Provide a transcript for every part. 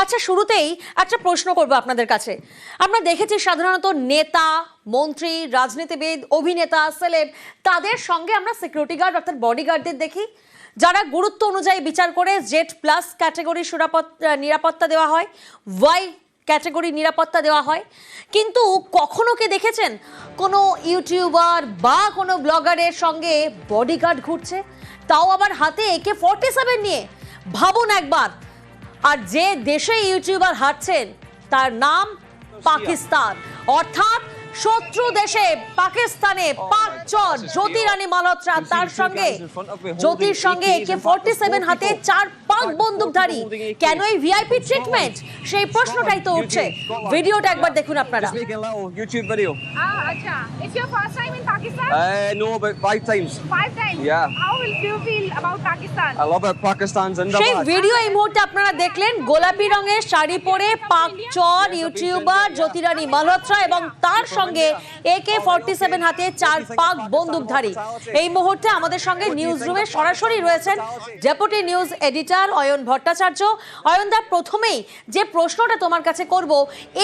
আচ্ছা শুরুতেই একটা প্রশ্ন করব আপনাদের কাছে। আমরা দেখেছি সাধারণত নেতা, মন্ত্রী, রাজনীতিবিদ, অভিনেতা, সেলেব, তাদের সঙ্গে আমরা সিকিউরিটি গার্ড অর্থাৎ বডিগার্ডদের দেখি, যারা গুরুত্ব অনুযায়ী বিচার করে জেড প্লাস ক্যাটাগরি নিরাপত্তা দেওয়া হয়, ওয়াই ক্যাটাগরি নিরাপত্তা দেওয়া হয়। কিন্তু কখনো কি দেখেছেন কোনো ইউটিউবার বা কোনো ব্লগারের সঙ্গে বডিগার্ড ঘুরছে? তাও আবার হাতে একে ফর্টি সেভেন নিয়ে। ভাবুন একবার আর যে দেশে ইউটিউবার হাঁটছেন তার নাম পাকিস্তান। অর্থাৎ শত্রু দেশে পাকিস্তানে পাক চর জ্যোতি রানী মালহোত্রা তার সঙ্গে জ্যোতির সঙ্গে একে ফর্টি সেভেন হাতে চার পাক বন্দুকধারী কেন এই ভিআইপি ট্রিটমেন্ট সেই প্রশ্নটাই তো উঠছে ভিডিওটা একবার দেখুন আপনারা YouTube video. Ah, acha. It's your first time in Pakistan? Uh, no, about five times. Five times? yeah. How will you feel about Pakistan? I love it. Pakistan's in সেই video এই মুহূর্তে আপনারা দেখলেন গোলাপি রঙের শাড়ি পরে পাক চর ইউটিউবার জ্যোতিরানী মালহোত্রা এবং তার সঙ্গে একে ফর্টি সেভেন হাতে চার পাক বন্দুকধারী। এই মুহূর্তে আমাদের সঙ্গে নিউজ রুমে সরাসরি রয়েছেন deputy news editor Ayan Bhattacharya. অয়নদা প্রথমেই যে প্রশ্নটা তোমার কাছে করব,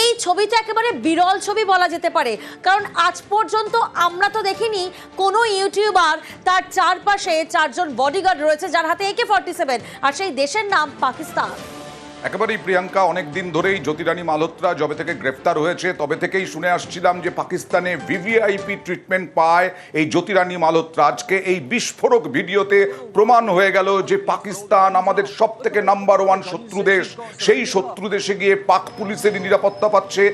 এই ছবিটা একেবারে বিরল ছবি বলা যেতে পারে। কারণ আজ পর্যন্ত আমরা তো দেখিনি কোনো ইউটিউবার তার চারপাশে চারজন বডিগার্ড রয়েছে যার হাতে একে ফর্টি সেভেন আর সেই দেশের নাম পাকিস্তান। একেবারেই প্রিয়াঙ্কা, অনেক দিন ধরেই জ্যোতিরানী মালহোত্রা যবে থেকে গ্রেফতার হয়েছে, তবে থেকেই শুনে আসছিলাম যে পাকিস্তানে ভিভিআইপি ট্রিটমেন্ট পায় এই জ্যোতিরানী মালহোত্রা। আজকে এই বিস্ফোরক ভিডিওতে প্রমাণ হয়ে গেল যে পাকিস্তান আমাদের সব থেকে নাম্বার ওয়ান শত্রু দেশ। সেই শত্রু দেশে গিয়ে পাক পুলিশের নিরাপত্তা পাচ্ছে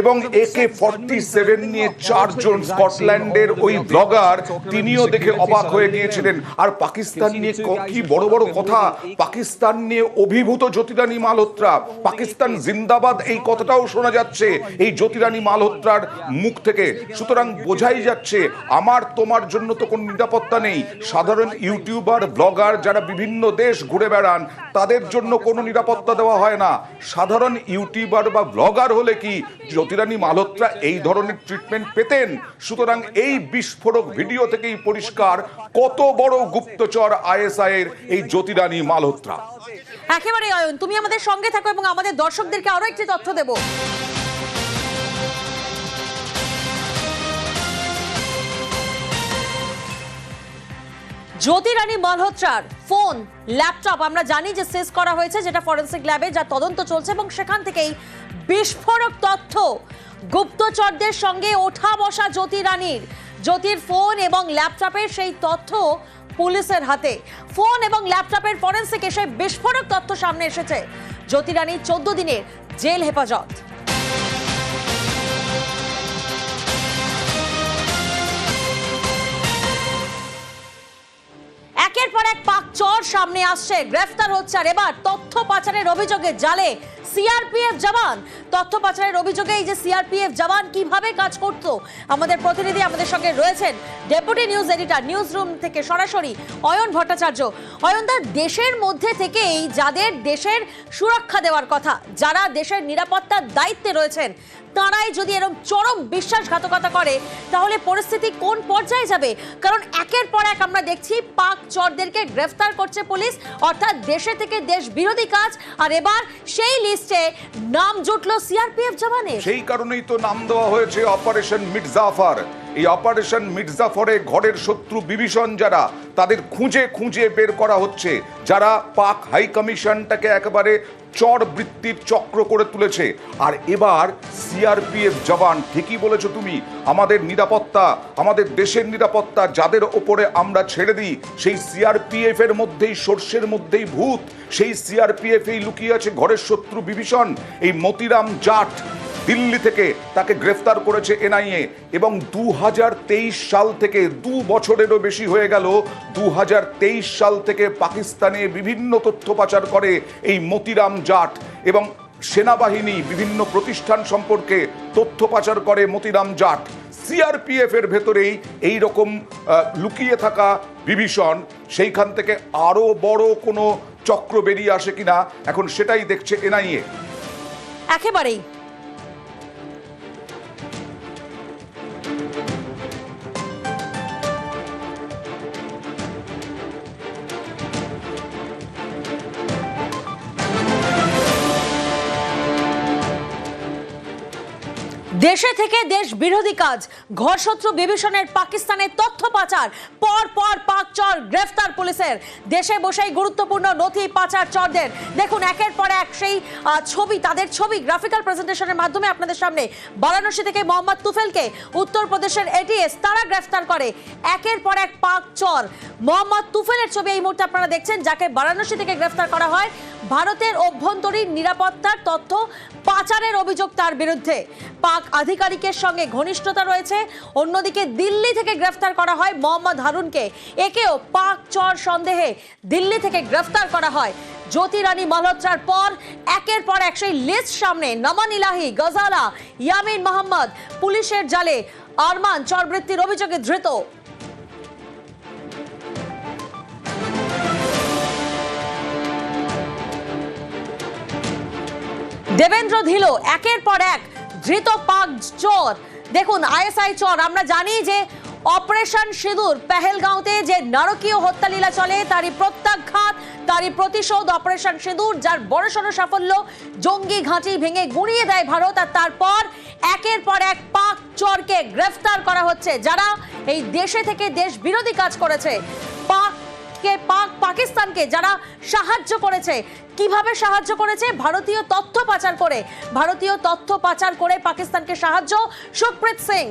এবং একে ফর্টি সেভেন নিয়ে চারজন স্কটল্যান্ডের ওই ব্লগার, তিনিও দেখে অবাক হয়ে গিয়েছিলেন। আর পাকিস্তান নিয়ে কি বড় বড় কথা? পাকিস্তান নিয়ে অভিভূত জ্যোতিরানী মালহোত্রা। পাকিস্তান জিন্দাবাদ, এই কথাটাও শোনা যাচ্ছে। এই জ্যোতিরানী মালহোত্রার মুখ থেকে। সুতরাং বোঝাই যাচ্ছে, আমার তোমার জন্য তো কোনো নিরাপত্তা নেই। সাধারণ ইউটিউবার, ব্লগার যারা বিভিন্ন দেশ ঘুরে বেড়ান, তাদের জন্য কোনো নিরাপত্তা দেওয়া হয় না। সাধারণ ইউটিউবার বা ব্লগার হলে কি জ্যোতিরানী মালহোত্রা এই ধরনের ট্রিটমেন্ট পেতেন? সুতরাং এই বিস্ফোরক ভিডিও থেকেই পরিষ্কার কত বড় গুপ্তচর আইএসআই এর এই জ্যোতিরানী মালহোত্রা। একেবারে অয়ন, তুমি আমাদের সঙ্গে থাকো এবং আমাদের দর্শকদেরকে আরও একটি তথ্য দেব। জ্যোতি রানী মালহোত্রার ফোন, ল্যাপটপ, আমরা জানি যে সিজ করা হয়েছে যেটা ফরেন্সিক ল্যাবে যা তদন্ত চলছে এবং সেখান থেকেই বিস্ফোরক তথ্য। গুপ্তচরদের সঙ্গে ওঠা বসা জ্যোতি রানীর জ্যোতির ফোন এবং ল্যাপটপের সেই তথ্য পুলিশের হাতে। ফোন এবং ল্যাপটপের ফরেন্সিকে সেই বিস্ফোরক তথ্য সামনে এসেছে। জ্যোতি রানীর চোদ্দ দিনের জেল হেফাজত। একের পর এক পাক চর সামনে আসছে। গ্রেফতার হচ্ছে আর এবার তথ্য পাচারের অভিযোগে জালে সিআরপিএফ জওয়ান। তথ্য পাচারের অভিযোগে এই যে সিআরপিএফ জওয়ান কীভাবে কাজ করত, আমাদের প্রতিনিধি আমাদের সঙ্গে রয়েছেন deputy news editor news room থেকে সরাসরি অয়ন ভট্টাচার্য। অয়নদার দেশের মধ্যে থেকেই যাদের দেশের সুরক্ষা দেওয়ার কথা, যারা দেশের নিরাপত্তার দায়িত্বে রয়েছেন, তারাই যদি এরকম চরম বিশ্বাসঘাতকতা করে, তাহলে পরিস্থিতি কোন পর্যায়ে যাবে? কারণ একের পর এক আমরা দেখছি পাক চরদেরকে গ্রেফতার করছে পুলিশ, অর্থাৎ দেশে থেকে দেশ বিরোধী কাজ, আর এবার সেই লিস্টে নাম জুটলো সিআরপিএফ জওয়ানের। সেই কারণেই তো নাম দেওয়া হয়েছে অপারেশন মির্জাফর। এই অপারেশন মির্জাফরে ঘরের শত্রু বিভীষণ যারা, তাদের খুঁজে খুঁজে বের করা হচ্ছে, যারা পাক হাই কমিশনটাকে একেবারে চর বৃত্তির চক্র করে তুলেছে। আর এবার সিআরপিএফ জওয়ান, ঠিকই বলেছ তুমি, আমাদের নিরাপত্তা, আমাদের দেশের নিরাপত্তা, যাদের ওপরে আমরা ছেড়ে দিই, সেই সিআরপিএফ এর মধ্যেই, সর্ষের মধ্যেই ভূত। সেই সিআরপিএফ এই লুকিয়ে আছে ঘরের শত্রু বিভীষণ। এই মতিরাম জাট দিল্লি থেকে তাকে গ্রেফতার করেছে এনআইএ এবং দু হাজার তেইশ সাল থেকে দু বছরেরও বেশি হয়ে গেল দু হাজার তেইশ সাল থেকে পাকিস্তানে বিভিন্ন তথ্য পাচার করে এই মতিরাম জাট এবং সেনাবাহিনী বিভিন্ন প্রতিষ্ঠান সম্পর্কে তথ্য পাচার করে মতিরাম জাট। সিআরপিএফ এর ভেতরেই এই রকম লুকিয়ে থাকা বিভীষণ, সেইখান থেকে আরও বড় কোনো চক্র বেরিয়ে আসে কিনা, এখন সেটাই দেখছে এনআইএ। একেবারেই। দেশে থেকে দেশ বিরোধী কাজ। ঘরশত্রু বিভীষণের পাকিস্তানের তথ্য পাচার। পর পর পাক চর গ্রেফতার পুলিশের। দেশে বসেই গুরুত্বপূর্ণ নথি পাচার চরদের। দেখুন, একের পর এক সেই ছবি, তাদের ছবি গ্রাফিক্যাল প্রেজেন্টেশনের মাধ্যমে আপনাদের সামনে। বারাণসী থেকে মোহাম্মদ তুফেলকে উত্তরপ্রদেশের এটিএস তারা গ্রেফতার করে। একের পর এক পাক চর। মোহাম্মদ তুফেলের ছবি এই মুহূর্তে আপনারা দেখছেন, যাকে বারাণসী থেকে গ্রেফতার করা হয়। ভারতের অভ্যন্তরীণ নিরাপত্তার তথ্য, পাচারের অভিযোগ তার বিরুদ্ধে। পাক আধিকারিকের সঙ্গে ঘনিষ্ঠতা রয়েছে। অন্যদিকে দিল্লি থেকে গ্রেফতার করা হয় মোহাম্মদ হারুনকে। একেও পাক চর সন্দেহে দিল্লি থেকে গ্রেফতার করা হয়। জ্যোতি রানী মালহোত্রার পর একের পর এক সেই লিস্ট সামনে নমান ইলাহি, গজালা, ইয়ামিন মোহাম্মদ, পুলিশের জালে আরমান চরবৃত্তির অভিযোগে ধৃত। দেবেন্দ্র ধিলো একের পর এক ধৃত পাক চোর। দেখুন, আইএসআই চোর, আমরা জানি যে অপারেশন সিঁদুর পেহেলগাঁওতে যে নারকীয় হত্যালীলা চলে, তারই প্রত্যাঘাত, তারই প্রতিশোধ অপারেশন সিঁদুর, যার বড়সড় সাফল্য জঙ্গি ঘাঁটি ভেঙে গুঁড়িয়ে দেয় ভারত, আর তারপর একের পর এক পাক চোরকে গ্রেফতার করা হচ্ছে, যারা এই দেশে থেকে দেশ বিরোধী কাজ করেছে। পাক কে পাক পাকিস্তানকে যারা সাহায্য করেছে, কীভাবে সাহায্য করেছে? ভারতীয় তথ্য পাচার করে, ভারতীয় তথ্য পাচার করে পাকিস্তানকে সাহায্য। সুখপ্রীত সিং,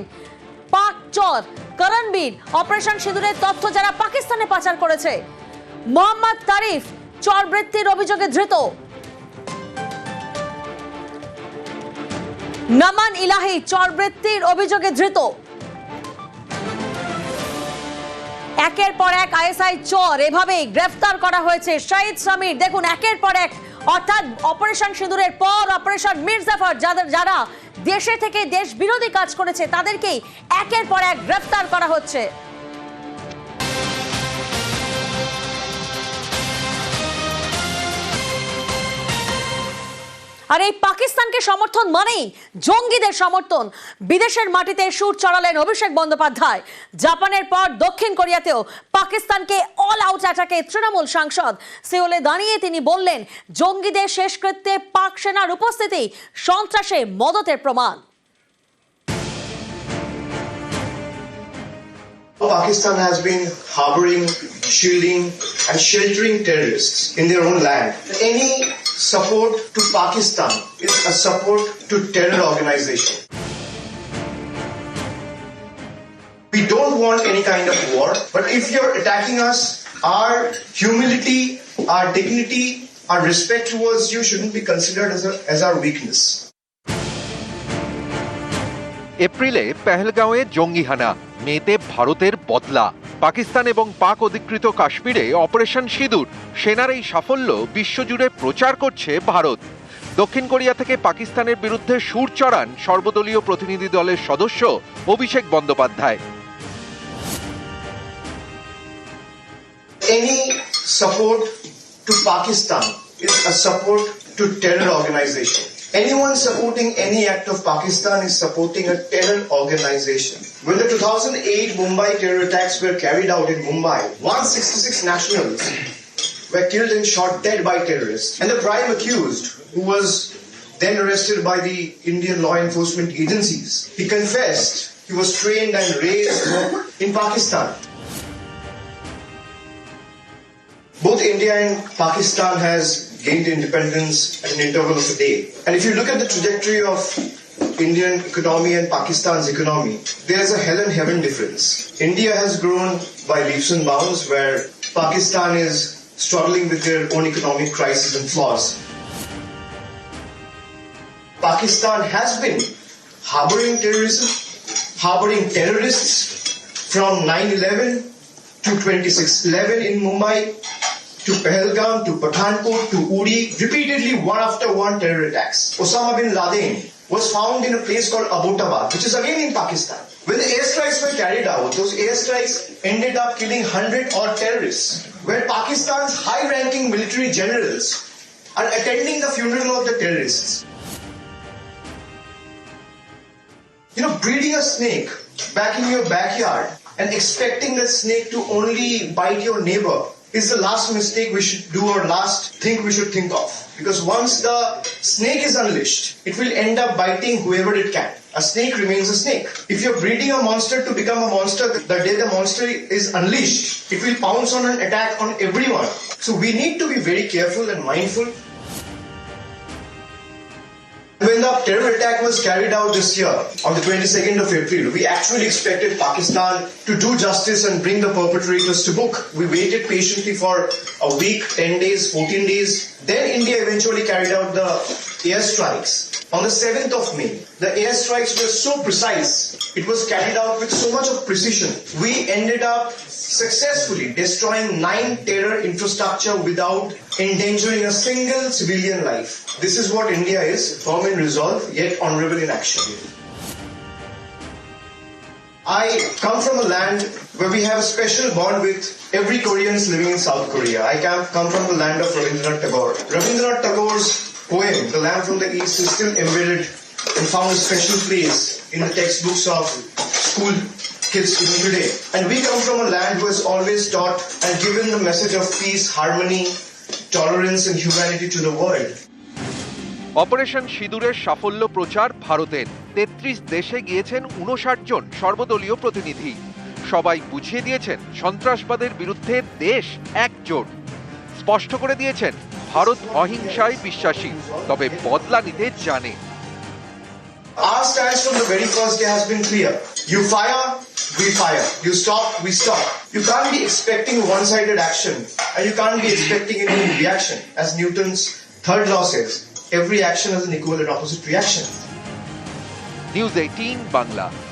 পাক চর, করণবীর, অপারেশন সিঁদুরের তথ্য যারা পাকিস্তানে পাচার করেছে। মোহাম্মদ তারিফ চরবৃত্তির অভিযোগে ধৃত। নমান ইলাহি চরবৃত্তির অভিযোগে ধৃত। একের পর এক আইএসআই চর, এভাবেই গ্রেফতার করা হয়েছে শহীদ সামির। দেখুন, একের পর এক, অর্থাৎ অপারেশন সিঁদুরের পর অপারেশন মির্জাফর যাদের যারা দেশে থেকে দেশ বিরোধী কাজ করেছে, তাদেরকেই একের পর এক গ্রেফতার করা হচ্ছে। আর এই পাকিস্তানকে সমর্থন মানেই জঙ্গিদের সমর্থন। বিদেশের মাটিতে সুর চড়ালেন অভিষেক বন্দ্যোপাধ্যায়। জাপানের পর দক্ষিণ কোরিয়াতেও পাকিস্তানকে অল আউট অ্যাটাকে তৃণমূল সাংসদ। সেওলে দাঁড়িয়ে তিনি বললেন, জঙ্গিদের শেষকৃত্যে পাক সেনার উপস্থিতি সন্ত্রাসে মদতের প্রমাণ। Pakistan has been harboring, shielding, and sheltering terrorists in their own land. Any support to Pakistan is a support to terror organization. We don't want any kind of war, but if you're attacking us, our humility, our dignity, our respect towards you shouldn't be considered as, a, as our weakness. এপ্রিলে পেহেলগাঁওয়ে জঙ্গিহানা মেতে ভারতের বদলা। পাকিস্তান এবং পাক অধিকৃত কাশ্মীরে operation সিঁদুর। সেনার এই সাফল্য বিশ্বজুড়ে প্রচার করছে ভারত। দক্ষিণ কোরিয়া থেকে পাকিস্তানের বিরুদ্ধে সুর চড়ান সর্বদলীয় প্রতিনিধি দলের সদস্য Abhishek Bandyopadhyay. Any support to Pakistan is a support to terror organization. Anyone supporting any act of Pakistan is supporting a terror organization. When the 2008 Mumbai terror attacks were carried out in Mumbai, 166 nationals were killed and shot dead by terrorists. And the prime accused, who was then arrested by the Indian law enforcement agencies, he confessed he was trained and raised in Pakistan. Both India and Pakistan has gained independence at an interval of a day. And if you look at the trajectory of Indian economy and Pakistan's economy, there is a hell and heaven difference. India has grown by leaps and bounds where Pakistan is struggling with their own economic crisis and flaws. Pakistan has been harboring terrorism, harboring terrorists from 9-11 to 26-11 in Mumbai, to Pahalgam, to Pathankot, to Uri, repeatedly one after one terror attacks. Osama bin Laden was found in a place called Abbottabad, which is again in Pakistan. When the airstrikes were carried out, those airstrikes ended up killing 100 odd terrorists, where Pakistan's high-ranking military generals are attending the funeral of the terrorists. You know, breeding a snake back in your backyard and expecting that snake to only bite your neighbor is the last mistake we should do or last thing we should think of. Because once the snake is unleashed, it will end up biting whoever it can. A snake remains a snake. If you're breeding a monster to become a monster, the day the monster is unleashed, it will pounce on and attack on everyone. So we need to be very careful and mindful. The terror attack was carried out this year, on the 22nd of April, we actually expected Pakistan to do justice and bring the perpetrators to book. We waited patiently for a week, 10 days, 14 days. Then India eventually carried out the airstrikes. On the 7th of May, the airstrikes were so precise. It was carried out with so much of precision. We ended up successfully destroying nine terror infrastructure without endangering a single civilian life. This is what India is, firm in resolve, yet honorable in action. I come from a land where we have a special bond with every Koreans living in South Korea. I come come from the land of Rabindranath Tagore. Rabindranath Tagore's poem, The Land from the East, is still embedded and found a special place in the textbooks of school kids even today. And we come from a land who has always taught and given the message of peace, harmony, tolerance, and humanity to the world. Operation সিঁদুরের সাফল্য প্রচার ভারতের তেত্রিশ দেশে গিয়েছেন উনষাট জন সর্বদলীয় প্রতিনিধি সবাই বুঝিয়ে দিয়েছেন সন্ত্রাসবাদের বিরুদ্ধে দেশ একজোট স্পষ্ট করে দিয়েছেন ভারত অহিংসায় বিশ্বাসী তবে বদলা নিতে জানে Our stance from the very first day has been clear. You fire, we fire. You stop, we stop. You can't be expecting one-sided action and you can't be expecting any reaction. As Newton's third law says, every action has an equal and opposite reaction. News 18 Bangla.